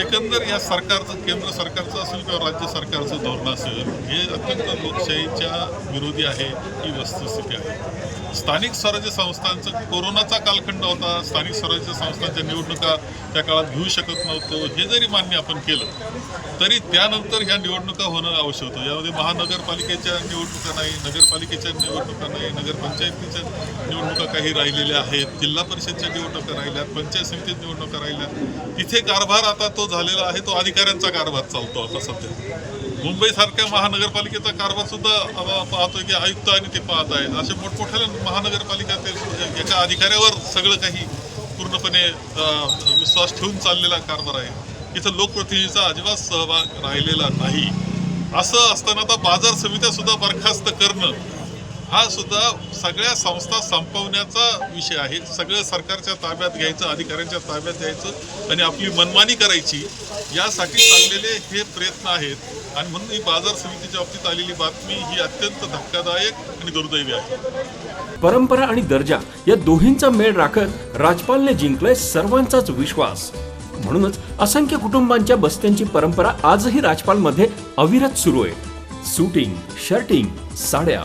एकंदर या सरकारचं केंद्र सरकारचं असेल किंवा राज्य सरकारचं धोरण असेल हे अत्यंत लोकशाहीच्या विरोधी आहे ही वस्तुस्थिती आहे. स्थानिक स्वराज्य संस्थांचं कोरोनाचा कालखंड होता स्थानिक स्वराज्य संस्थांच्या निवडणुका त्या काळात घेऊ शकत नव्हतो हे जरी मान्य आपण केलं तरी त्यानंतर ह्या निवडणुका होणं आवश्यक होतं. यामध्ये महानगरपालिकेच्या निवडणुका नाही नगरपालिकेच्या निवडणुका नाही नगरपंचायतीच्या निवडणुका काही राहिलेल्या आहेत जिल्हा परिषदच्या निवडणुका राहिल्यात पंचायत समितीत निवडणुका राहिल्यात. तिथे कारभार आता तो झालेला आहे तो अधिकाऱ्यांचा कारभार चालतो आता सध्या. मुंबईसारख्या महानगरपालिकेचा कारभार सुद्धा पाहतोय की आयुक्त आणि ते पाहत आहेत. असे मोठमोठ्या महानगरपालिका ते एका अधिकाऱ्यावर सगळं काही पूर्णपणे विश्वास ठेवून चाललेला कारभार आहे. इथं लोकप्रतिनिधीचा अजिबात सहभाग राहिलेला नाही. असं असताना आता बाजार समित्या सुद्धा बरखास्त करणं हा सुद्धा सगळ्या संस्था संपवण्याचा विषय आहे. सगळं सरकारच्या ताब्यात घ्यायचं अधिकाऱ्यांच्या ताब्यात घ्यायचं आणि आपली मनमानी करायची यासाठी चाललेले हे प्रयत्न आहेत. आणि म्हणून ही बाजार समितीच्या बाबतीत आलेली बातमी ही अत्यंत धक्कादायक आणि दुर्दैवी आहे. परंपरा आणि दर्जा या दोहींचा मेळ राखत राजपालने जिंकलाय सर्वांचाच विश्वास. म्हणूनच असंख्य कुटुंबांच्या बस्त्यांची परंपरा आजही राजपालमध्ये अविरत सुरू आहे. सुटिंग शर्टिंग साड्या